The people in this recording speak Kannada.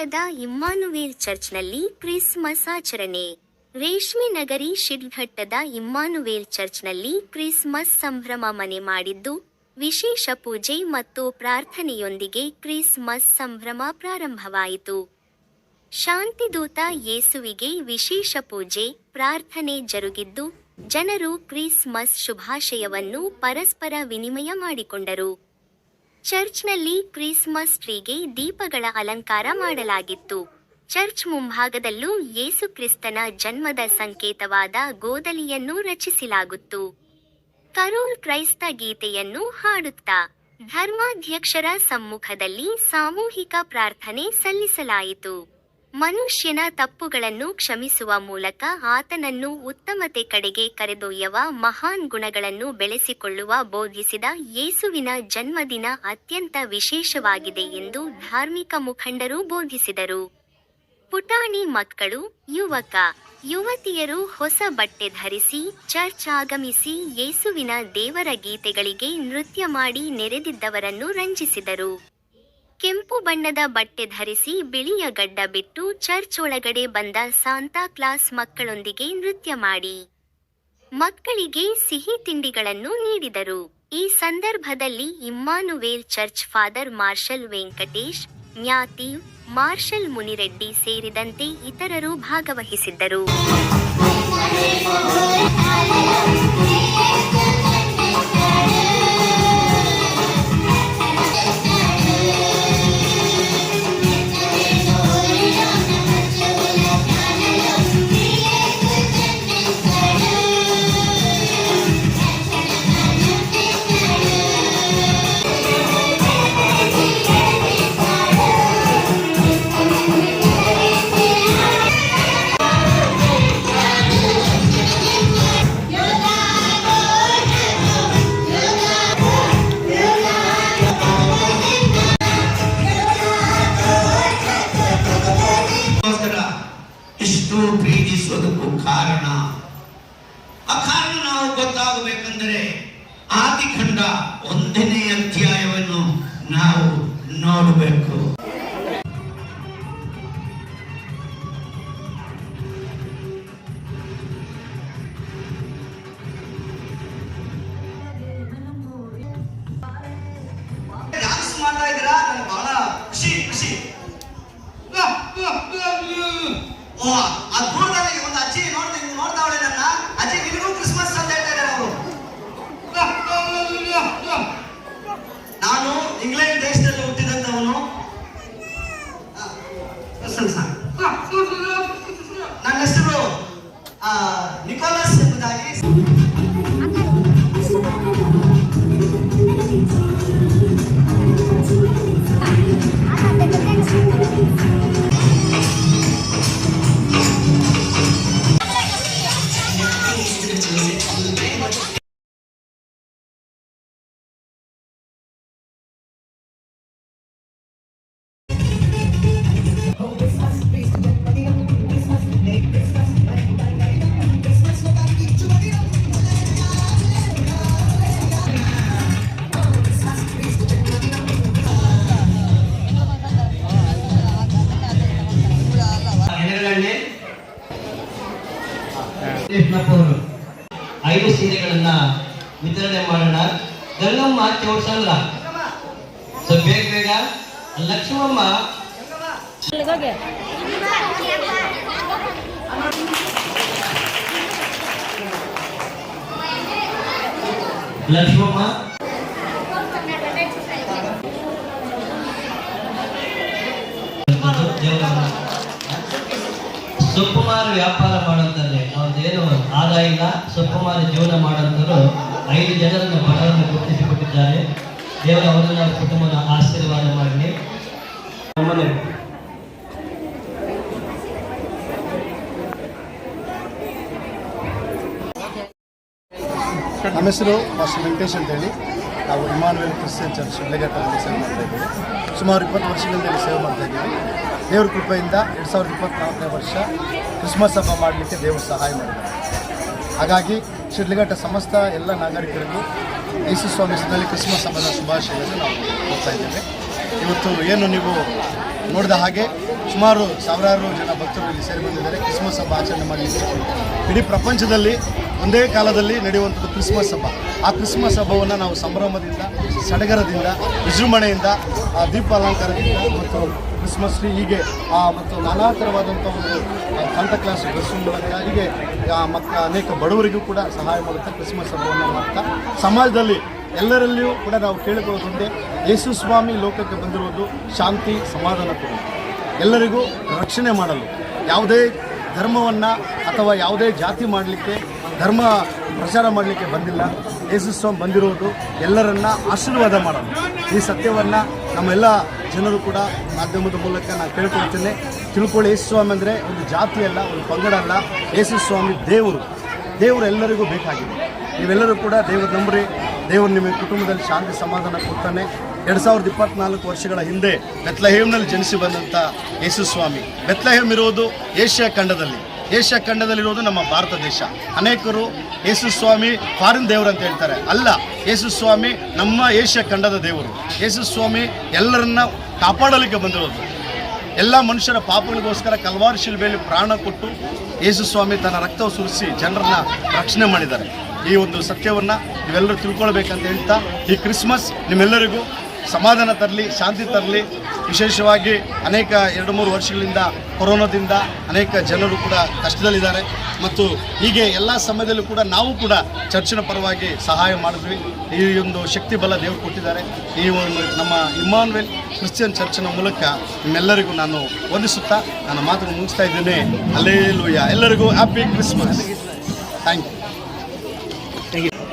ಶಿಡ್ಘಟ್ಟದ ಇಮ್ಮಾನುವೇಲ್ ಚರ್ಚ್ನಲ್ಲಿ ಕ್ರಿಸ್ಮಸ್ ಆಚರಣೆ. ರೇಷ್ಮೆ ನಗರಿ ಶಿಡ್ಘಟ್ಟದ ಇಮ್ಮಾನುವೇಲ್ ಚರ್ಚ್ನಲ್ಲಿ ಕ್ರಿಸ್ಮಸ್ ಸಂಭ್ರಮ ಮನೆ ಮಾಡಿದ್ದು, ವಿಶೇಷ ಪೂಜೆ ಮತ್ತು ಪ್ರಾರ್ಥನೆಯೊಂದಿಗೆ ಕ್ರಿಸ್ಮಸ್ ಸಂಭ್ರಮ ಪ್ರಾರಂಭವಾಯಿತು. ಶಾಂತಿದೂತ ಯೇಸುವಿಗೆ ವಿಶೇಷ ಪೂಜೆ, ಪ್ರಾರ್ಥನೆ ಜರುಗಿದ್ದು, ಜನರು ಕ್ರಿಸ್ಮಸ್ ಶುಭಾಶಯವನ್ನು ಪರಸ್ಪರ ವಿನಿಮಯ ಮಾಡಿಕೊಂಡರು. ಚರ್ಚ್ನಲ್ಲಿ ಕ್ರಿಸ್ಮಸ್ ಟ್ರೀಗೆ ದೀಪಗಳ ಅಲಂಕಾರ ಮಾಡಲಾಗಿತ್ತು. ಚರ್ಚ್ ಮುಂಭಾಗದಲ್ಲೂ ಯೇಸು ಕ್ರಿಸ್ತನ ಜನ್ಮದ ಸಂಕೇತವಾದ ಗೋದಲಿಯನ್ನು ರಚಿಸಲಾಗುತ್ತು. ಕರೋಲ್ ಕ್ರೈಸ್ತ ಗೀತೆಯನ್ನು ಹಾಡುತ್ತಾ, ಧರ್ಮಾಧ್ಯಕ್ಷರ ಸಮ್ಮುಖದಲ್ಲಿ ಸಾಮೂಹಿಕ ಪ್ರಾರ್ಥನೆ ಸಲ್ಲಿಸಲಾಯಿತು. ಮನುಷ್ಯನ ತಪ್ಪುಗಳನ್ನು ಕ್ಷಮಿಸುವ ಮೂಲಕ ಆತನನ್ನು ಉತ್ತಮತೆ ಕಡೆಗೆ ಕರೆದೊಯ್ಯವ ಮಹಾನ್ ಗುಣಗಳನ್ನು ಬೆಳೆಸಿಕೊಳ್ಳುವ ಬೋಧಿಸಿದ ಯೇಸುವಿನ ಜನ್ಮದಿನ ಅತ್ಯಂತ ವಿಶೇಷವಾಗಿದೆ ಎಂದು ಧಾರ್ಮಿಕ ಮುಖಂಡರು ಬೋಧಿಸಿದರು. ಪುಟಾಣಿ ಮಕ್ಕಳು, ಯುವಕ, ಯುವತಿಯರು ಹೊಸ ಬಟ್ಟೆ ಧರಿಸಿ, ಚರ್ಚ್ ಆಗಮಿಸಿ ಯೇಸುವಿನ ದೇವರ ಗೀತೆಗಳಿಗೆ ನೃತ್ಯ ಮಾಡಿ ನೆರೆದಿದ್ದವರನ್ನು ರಂಜಿಸಿದರು. ಕೆಂಪು ಬಣ್ಣದ ಬಟ್ಟೆ ಧರಿಸಿ ಬಿಳಿಯ ಗಡ್ಡ ಬಿಟ್ಟು ಚರ್ಚ್ ಒಳಗಡೆ ಬಂದ ಸಾಂತಾ ಕ್ಲಾಸ್ ಮಕ್ಕಳೊಂದಿಗೆ ನೃತ್ಯ ಮಾಡಿ. ಮಕ್ಕಳಿಗೆ ಸಿಹಿ ತಿಂಡಿಗಳನ್ನು ನೀಡಿದರು. ಈ ಸಂದರ್ಭದಲ್ಲಿ Emmanuel church father Marshal Venkatesh, ಜ್ಞಾತಿ Marshal Munireddy ಸೇರಿದಂತೆ ಇತರರು ಭಾಗವಹಿಸಿದ್ದರು. ಇಷ್ಟು ಪ್ರೀತಿಸುವುದಕ್ಕೂ ಕಾರಣ. ಆ ಕಾರಣ ನಾವು ಗೊತ್ತಾಗಬೇಕಂದರೆ ಆದಿಖಂಡ ಒಂದನೇ ಅಧ್ಯಾಯವನ್ನು ನಾವು ನೋಡಬೇಕು. God ಐದು ಸೀರೆಗಳನ್ನ ವಿತರಣೆ ಮಾಡೋಣ. ಗಂಗಮ್ಮ ಚೌಡ್ಸಂದ್ರ ಸೊ ಬೇಗ ಬೇಗ. ಲಕ್ಷ್ಮಮ್ಮ. ಲಕ್ಷ್ಮಮ್ಮ. ಸುಕುಮಾರ್ ವ್ಯಾಪಾರ ಮಾಡೋಂತಾರೆ ಅವ್ರದ್ದೇನು ಆದಾಯ ಇಲ್ಲ ಜೀವನ ಮಾಡಂತರು ಐದು ಜನರನ್ನು ಬಡವರನ್ನು ಗುರುತಿಸಿಕೊಟ್ಟಿದ್ದಾರೆ. ದೇವರ ಅವರನ್ನು ಅವ್ರ ಕುಟುಂಬದ ಆಶೀರ್ವಾದ ಮಾಡಲಿ. ನಮ್ಮನೆ. ನಮ್ಮ ಹೆಸರು ಮಾಸ್ಟರ್ ವೆಂಕಟೇಶ್ ಅಂತೇಳಿ. ನಾವು ಇಮಾನ್ವೇಲ್ ಕ್ರಿಶ್ಚಿಯನ್ ಚರ್ಚ್ ಶಿಡ್ಲಘಟ್ಟದಲ್ಲಿ ಸೇವೆ ಮಾಡ್ತಾ ಇದ್ದೀವಿ. ಸುಮಾರು ಇಪ್ಪತ್ತು ವರ್ಷಗಳಿಂದ ಸೇವೆ ಮಾಡ್ತಾ ಇದ್ದೀವಿ. ದೇವ್ರ ಕೃಪೆಯಿಂದ ಎರಡು ಸಾವಿರದ ಇಪ್ಪತ್ನಾಲ್ಕನೇ ವರ್ಷ ಕ್ರಿಸ್ಮಸ್ ಹಬ್ಬ ಮಾಡಲಿಕ್ಕೆ ದೇವರು ಸಹಾಯ ಮಾಡಿದ್ದಾರೆ. ಹಾಗಾಗಿ ಶಿಡ್ಲಘಟ್ಟ ಸಮಸ್ತ ಎಲ್ಲ ನಾಗರಿಕರಿಗೂ ಯೇಸು ಸ್ವಾಮಿ ಹೆಸರಿನಲ್ಲಿ ಕ್ರಿಸ್ಮಸ್ ಹಬ್ಬದ ಶುಭಾಶಯಗಳನ್ನು ನಾವು ಕೊಡ್ತಾ ಇದ್ದೇವೆ. ಇವತ್ತು ಏನು ನೀವು ನೋಡಿದ ಹಾಗೆ ಸುಮಾರು ಸಾವಿರಾರು ಜನ ಭಕ್ತರು ಇಲ್ಲಿ ಸೇರಿ ಬಂದಿದ್ದಾರೆ. ಕ್ರಿಸ್ಮಸ್ ಹಬ್ಬ ಆಚರಣೆ ಮಾಡಲಿಕ್ಕೆ. ಇಡೀ ಪ್ರಪಂಚದಲ್ಲಿ ಒಂದೇ ಕಾಲದಲ್ಲಿ ನಡೆಯುವಂಥದ್ದು ಕ್ರಿಸ್ಮಸ್ ಹಬ್ಬ. ಆ ಕ್ರಿಸ್ಮಸ್ ಹಬ್ಬವನ್ನು ನಾವು ಸಂಭ್ರಮದಿಂದ ಸಡಗರದಿಂದ ವಿಜೃಂಭಣೆಯಿಂದ ಆ ದೀಪ ಅಲಂಕಾರದಿಂದ ಮತ್ತು ಕ್ರಿಸ್ಮಸ್ ಟ್ರೀ ಹೀಗೆ ಆ, ಮತ್ತು ನಾನಾ ಥರವಾದಂಥ ಒಂದು ಸಂತ ಕ್ಲಾಸ್ ಡ್ರೆಸ್ ಹೀಗೆ ಮತ್ತು ಅನೇಕ ಬಡವರಿಗೂ ಕೂಡ ಸಹಾಯ ಮಾಡುತ್ತಾ ಕ್ರಿಸ್ಮಸ್ ಹಬ್ಬವನ್ನು ಮಾಡ್ತಾ. ಸಮಾಜದಲ್ಲಿ ಎಲ್ಲರಲ್ಲಿಯೂ ಕೂಡ ನಾವು ಕೇಳಿಕೊಳ್ಳೋದೊಂದೇ ಯೇಸು ಸ್ವಾಮಿ ಲೋಕಕ್ಕೆ ಬಂದಿರುವುದು ಶಾಂತಿ ಸಮಾಧಾನ ಕೊಡು. ಎಲ್ಲರಿಗೂ ರಕ್ಷಣೆ ಮಾಡಲು. ಯಾವುದೇ ಧರ್ಮವನ್ನು ಅಥವಾ ಯಾವುದೇ ಜಾತಿ ಮಾಡಲಿಕ್ಕೆ ಧರ್ಮ ಪ್ರಚಾರ ಮಾಡಲಿಕ್ಕೆ ಬಂದಿಲ್ಲ. ಯೇಸು ಸ್ವಾಮಿ ಬಂದಿರುವುದು ಎಲ್ಲರನ್ನ ಆಶೀರ್ವಾದ ಮಾಡೋಣ. ಈ ಸತ್ಯವನ್ನು ನಮ್ಮೆಲ್ಲ ಜನರು ಕೂಡ ಮಾಧ್ಯಮದ ಮೂಲಕ ನಾನು ಕೇಳ್ಕೊಳ್ತೇನೆ. ತಿಳ್ಕೊಳ್ಳಿ, ಯೇಸುಸ್ವಾಮಿ ಅಂದರೆ ಒಂದು ಜಾತಿ ಅಲ್ಲ, ಒಂದು ಪಂಗಡ ಅಲ್ಲ. ಯೇಸು ಸ್ವಾಮಿ ದೇವರು. ದೇವರು ಎಲ್ಲರಿಗೂ ಬೇಕಾಗಿದೆ. ನೀವೆಲ್ಲರೂ ಕೂಡ ದೇವರು ನಂಬ್ರಿ, ದೇವರು ನಿಮ್ಮ ಕುಟುಂಬದಲ್ಲಿ ಶಾಂತಿ ಸಮಾಧಾನ ಕೊಡ್ತಾನೆ. ಎರಡು ಸಾವಿರದ ಇಪ್ಪತ್ನಾಲ್ಕು ವರ್ಷಗಳ ಹಿಂದೆ ಬೆತ್ಲಹೇಮ್ನಲ್ಲಿ ಜನಿಸಿ ಬಂದಂಥ ಯೇಸು ಸ್ವಾಮಿ ಬೆತ್ಲಹೇಮ್ ಇರುವುದು ಏಷ್ಯಾ ಖಂಡದಲ್ಲಿ. ಏಷ್ಯಾ ಖಂಡದಲ್ಲಿರೋದು ನಮ್ಮ ಭಾರತ ದೇಶ. ಅನೇಕರು ಯೇಸು ಸ್ವಾಮಿ ಫಾರಿನ್ ದೇವರು ಅಂತ ಹೇಳ್ತಾರೆ. ಅಲ್ಲ, ಯೇಸು ಸ್ವಾಮಿ ನಮ್ಮ ಏಷ್ಯಾ ಖಂಡದ ದೇವರು. ಯೇಸು ಸ್ವಾಮಿ ಎಲ್ಲರನ್ನ ಕಾಪಾಡಲಿಕ್ಕೆ ಬಂದಿರೋದು. ಎಲ್ಲ ಮನುಷ್ಯರ ಪಾಪಗಳಿಗೋಸ್ಕರ ಕಲ್ವಾರ್ ಶಿಲ್ಬೆಯಲ್ಲಿ ಪ್ರಾಣ ಕೊಟ್ಟು ಯೇಸು ಸ್ವಾಮಿ ತನ್ನ ರಕ್ತ ಸುರಿಸಿ ಜನರನ್ನ ರಕ್ಷಣೆ ಮಾಡಿದ್ದಾರೆ. ಈ ಒಂದು ಸತ್ಯವನ್ನು ನೀವೆಲ್ಲರೂ ತಿಳ್ಕೊಳ್ಬೇಕಂತ ಹೇಳ್ತಾ, ಈ ಕ್ರಿಸ್ಮಸ್ ನಿಮ್ಮೆಲ್ಲರಿಗೂ ಸಮಾಧಾನ ತರಲಿ, ಶಾಂತಿ ತರಲಿ. ವಿಶೇಷವಾಗಿ ಅನೇಕ ಎರಡು ಮೂರು ವರ್ಷಗಳಿಂದ ಕೊರೋನಾದಿಂದ ಅನೇಕ ಜನರು ಕೂಡ ಕಷ್ಟದಲ್ಲಿದ್ದಾರೆ. ಮತ್ತು ಹೀಗೆ ಎಲ್ಲ ಸಮಯದಲ್ಲೂ ಕೂಡ ನಾವು ಕೂಡ ಚರ್ಚಿನ ಪರವಾಗಿ ಸಹಾಯ ಮಾಡಿದ್ವಿ. ಈ ಒಂದು ಶಕ್ತಿ ಬಲ ದೇವರು ಕೊಟ್ಟಿದ್ದಾರೆ. ಈ ಒಂದು ನಮ್ಮ ಇಮಾನ್ವೆಲ್ ಕ್ರಿಶ್ಚಿಯನ್ ಚರ್ಚಿನ ಮೂಲಕ ನಿಮ್ಮೆಲ್ಲರಿಗೂ ನಾನು ವಂದಿಸುತ್ತಾ ನನ್ನ ಮಾತನ್ನು ಮುಗಿಸ್ತಾ ಇದ್ದೇನೆ. ಅಲ್ಲೇ ಎಲ್ಲರಿಗೂ ಹ್ಯಾಪಿ ಕ್ರಿಸ್ಮಸ್. Thank you.